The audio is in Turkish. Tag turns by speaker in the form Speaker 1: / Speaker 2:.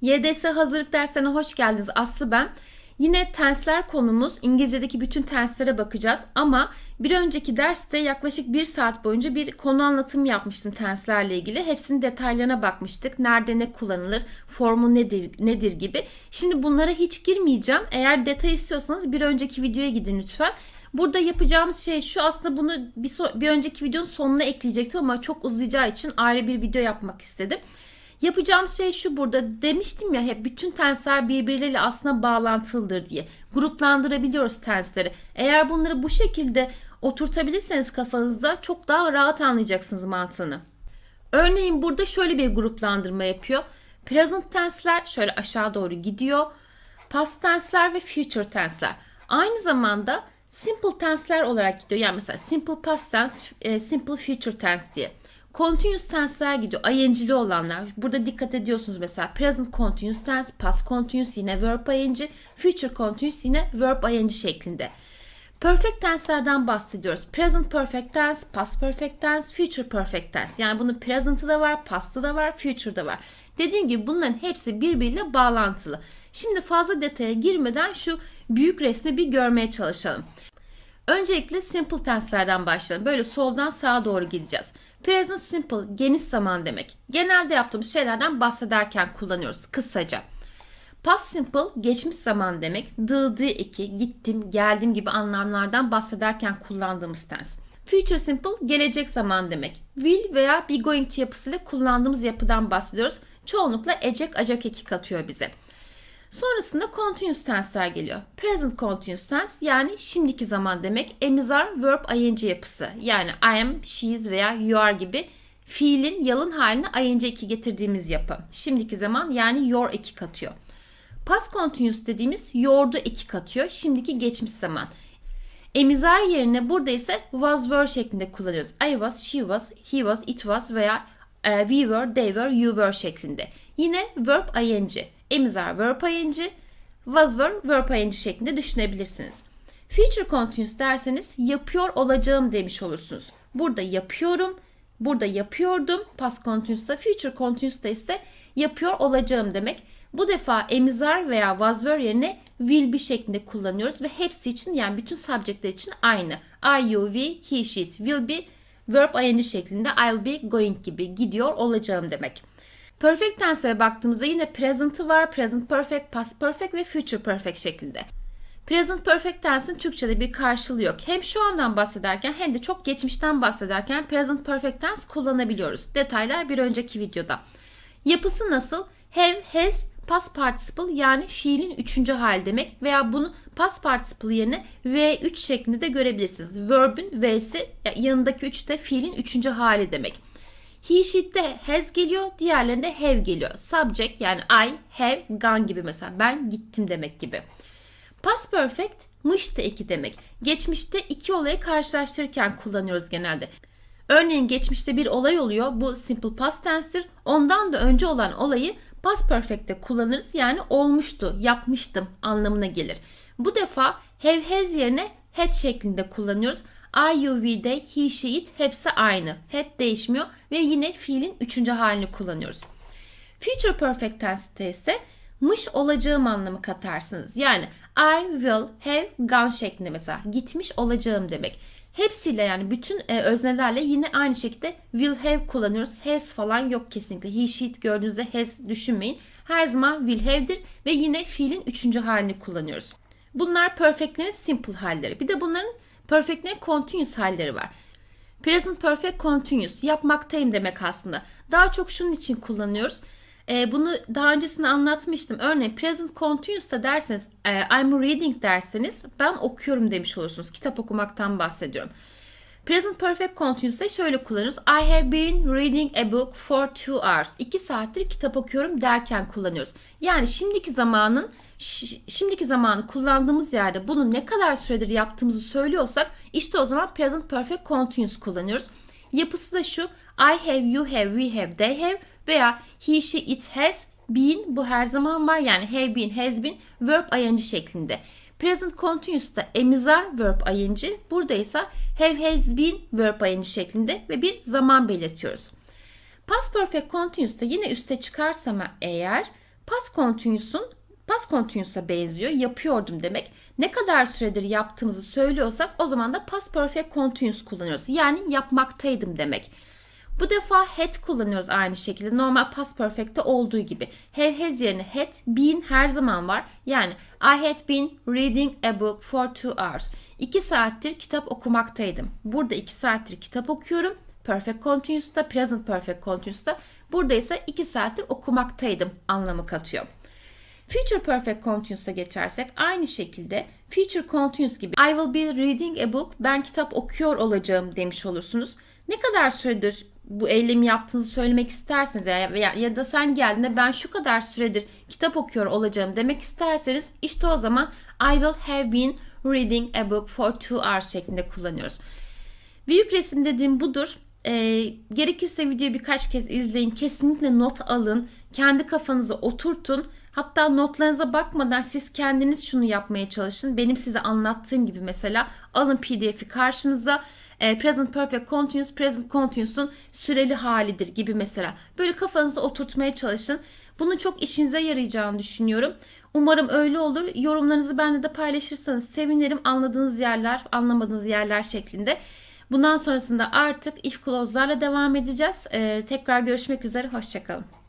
Speaker 1: YDS hazırlık derslerine hoş geldiniz. Aslı ben. Yine tensler konumuz. İngilizce'deki bütün tenslere bakacağız. Ama bir önceki derste yaklaşık bir saat boyunca bir konu anlatımı yapmıştım tenslerle ilgili. Hepsinin detaylarına bakmıştık. Nerede ne kullanılır, formu nedir, nedir gibi. Şimdi bunlara hiç girmeyeceğim. Eğer detay istiyorsanız bir önceki videoya gidin lütfen. Burada yapacağımız şey şu aslında bunu bir, so- bir önceki videonun sonuna ekleyecektim ama çok uzayacağı için ayrı bir video yapmak istedim. Yapacağım şey şu burada demiştim ya hep bütün tensler birbirleriyle aslında bağlantılıdır diye. Gruplandırabiliyoruz tensleri. Eğer bunları bu şekilde oturtabilirseniz kafanızda çok daha rahat anlayacaksınız mantığını. Örneğin burada şöyle bir gruplandırma yapıyor. Present tense'ler şöyle aşağı doğru gidiyor. Past tense'ler ve future tense'ler. Aynı zamanda simple tense'ler olarak gidiyor. Yani mesela simple past tense, e, simple future tense diye. Continuous tense'ler gidiyor. ING'li olanlar. Burada dikkat ediyorsunuz mesela present continuous tense, past continuous yine verb ing, future continuous yine verb ing şeklinde. Perfect tense'lerden bahsediyoruz. Present perfect tense, past perfect tense, future perfect tense. Yani bunun present'ı da var, past'ı da var, future'da var. Dediğim gibi bunların hepsi birbiriyle bağlantılı. Şimdi fazla detaya girmeden şu büyük resmi bir görmeye çalışalım. Öncelikle simple tense'lerden başlayalım. Böyle soldan sağa doğru gideceğiz. Present simple geniş zaman demek. Genelde yaptığımız şeylerden bahsederken kullanıyoruz kısaca. Past simple geçmiş zaman demek. Dı, iki, gittim, geldim gibi anlamlardan bahsederken kullandığımız tens. Future simple gelecek zaman demek. Will veya be going to yapısıyla kullandığımız yapıdan bahsediyoruz. Çoğunlukla ecek acak eki katıyor bize. Sonrasında continuous tense'ler geliyor. Present continuous tense yani şimdiki zaman demek. Emizar verb ing yapısı. Yani I am, she is veya you are gibi fiilin yalın haline ing eki getirdiğimiz yapı. Şimdiki zaman yani your eki katıyor. Past continuous dediğimiz your'du eki katıyor. Şimdiki geçmiş zaman. Emizar yerine burada ise was were şeklinde kullanıyoruz. I was, she was, he was, it was veya e, we were, they were, you were şeklinde. Yine verb ing. Emizar verb ing, was were verb ing şeklinde düşünebilirsiniz. Future continuous derseniz yapıyor olacağım demiş olursunuz. Burada yapıyorum, burada yapıyordum. Past continuous'ta, future continuous'ta ise yapıyor olacağım demek. Bu defa emizar veya was were yerine will be şeklinde kullanıyoruz ve hepsi için yani bütün subjectler için aynı. I, you, we, he, she, it will be verb ing şeklinde I'll be going gibi gidiyor olacağım demek. Perfect tense'e baktığımızda yine present'ı var. Present perfect, past perfect ve future perfect şeklinde. Present perfect tense'in Türkçe'de bir karşılığı yok. Hem şu andan bahsederken hem de çok geçmişten bahsederken present perfect tense kullanabiliyoruz. Detaylar bir önceki videoda. Yapısı nasıl? Have, has, past participle yani fiilin üçüncü hali demek veya bunu past participle yerine V3 şeklinde de görebilirsiniz. Verb'ün V'si yanındaki 3 de fiilin üçüncü hali demek. He, she'de has geliyor, diğerlerinde have geliyor. Subject yani I, have, gone gibi mesela ben gittim demek gibi. Past perfect mıştı eki demek. Geçmişte iki olayı karşılaştırırken kullanıyoruz genelde. Örneğin geçmişte bir olay oluyor. Bu simple past tense'tir. Ondan da önce olan olayı past perfect'te kullanırız. Yani olmuştu, yapmıştım anlamına gelir. Bu defa have has yerine had şeklinde kullanıyoruz. I, you, we, they, he, she, it hepsi aynı. Had değişmiyor ve yine fiilin üçüncü halini kullanıyoruz. Future perfect tense'te ise mış olacağım anlamı katarsınız. Yani I will have gone şeklinde mesela gitmiş olacağım demek. Hepsiyle yani bütün e, öznelerle yine aynı şekilde will have kullanıyoruz. Has falan yok kesinlikle. He, she, gördüğünüzde has düşünmeyin. Her zaman will have'dir ve yine fiilin üçüncü halini kullanıyoruz. Bunlar perfectlerin simple halleri. Bir de bunların perfectlerin continuous halleri var. Present perfect continuous yapmaktayım demek aslında. Daha çok şunun için kullanıyoruz. E, bunu daha öncesinde anlatmıştım. Örneğin present continuous'ta derseniz e, I'm reading derseniz ben okuyorum demiş olursunuz. Kitap okumaktan bahsediyorum. Present perfect continuous'ta şöyle kullanıyoruz. I have been reading a book for two hours. 2 saattir kitap okuyorum derken kullanıyoruz. Yani şimdiki zamanın şimdiki zamanı kullandığımız yerde bunu ne kadar süredir yaptığımızı söylüyorsak işte o zaman present perfect continuous kullanıyoruz. Yapısı da şu. I have, you have, we have, they have veya he, she, it has been bu her zaman var. Yani have been, has been verb ing şeklinde. Present continuous'ta emizar verb ing. Burada ise have has been verb ing şeklinde ve bir zaman belirtiyoruz. Past perfect continuous'ta yine üste çıkarsam eğer Past continuous'un past continuous'a benziyor. Yapıyordum demek. Ne kadar süredir yaptığımızı söylüyorsak o zaman da past perfect continuous kullanıyoruz. Yani yapmaktaydım demek. Bu defa had kullanıyoruz aynı şekilde. Normal past perfect'te olduğu gibi. Have has yerine had, been her zaman var. Yani I had been reading a book for two hours. 2 saattir kitap okumaktaydım. Burada 2 saattir kitap okuyorum. Perfect continuous'ta, present perfect continuous'ta. Burada ise 2 saattir okumaktaydım anlamı katıyor. Future Perfect Continuous'a geçersek aynı şekilde Future Continuous gibi I will be reading a book ben kitap okuyor olacağım demiş olursunuz. Ne kadar süredir bu eylemi yaptığınızı söylemek isterseniz ya, ya, ya da sen geldiğinde ben şu kadar süredir kitap okuyor olacağım demek isterseniz işte o zaman I will have been reading a book for two hours şeklinde kullanıyoruz. Büyük resim dediğim budur. E, gerekirse videoyu birkaç kez izleyin. Kesinlikle not alın. Kendi kafanıza oturtun. Hatta notlarınıza bakmadan siz kendiniz şunu yapmaya çalışın. Benim size anlattığım gibi mesela alın pdf'i karşınıza. E, present Perfect Continuous, Present Continuous'un süreli halidir gibi mesela. Böyle kafanıza oturtmaya çalışın. Bunun çok işinize yarayacağını düşünüyorum. Umarım öyle olur. Yorumlarınızı benimle de paylaşırsanız sevinirim. Anladığınız yerler, anlamadığınız yerler şeklinde. Bundan sonrasında artık if clause'larla devam edeceğiz. Ee, tekrar görüşmek üzere. Hoşçakalın.